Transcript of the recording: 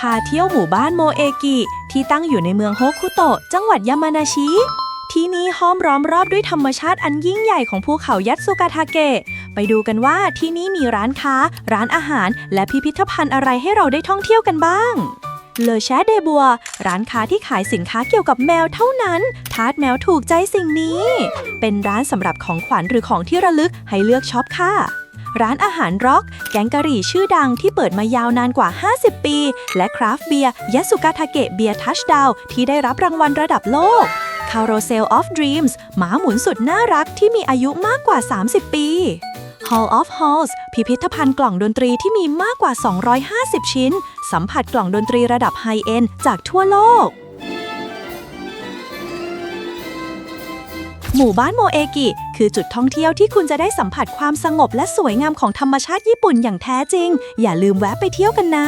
พาเที่ยวหมู่บ้านโมเอกิ ที่ตั้งอยู่ในเมืองโฮคุโตะ จังหวัดยามานาชิ ที่นี้ห้อมล้อมรอบด้วยธรรมชาติอันยิ่งใหญ่ของภูเขายัตสุกาทาเกะ ไปดูกันว่าที่นี่มีร้านค้า ร้านอาหาร และพิพิธภัณฑ์อะไรให้เราได้ท่องเที่ยวกันบ้างเลอแชเดบัว ร้านค้าที่ขายสินค้าเกี่ยวกับแมวเท่านั้น ทาสแมวถูกใจสิ่งนี้ เป็นร้านสำหรับของขวัญหรือของที่ระลึกให้เลือกช็อปค่ะ ร้านอาหารร็อก แกงกะหรี่ชื่อดังที่เปิดมายาวนานกว่า 50 ปี และคราฟเบียร์ย s สุกาทาเกะเบียร์ทัชดาวที่ได้รับรางวัลระดับโลก Carousel of Dreams หมาหมุนสุดน่ารักที่มีอายุมากกว่า 30 ปี Hall of Halls พิพิธภัณฑ์กล่องดนตรีที่มีมากกว่า 250 ชิ้น สัมผัสกล่องดนตรีระดับไฮเอนด์จากทั่วโลก หมู่บ้านโมเอกิ คือจุดท่องเที่ยวที่คุณจะได้สัมผัสความสงบและสวยงามของธรรมชาติญี่ปุ่นอย่างแท้จริง อย่าลืมแวะไปเที่ยวกันนะ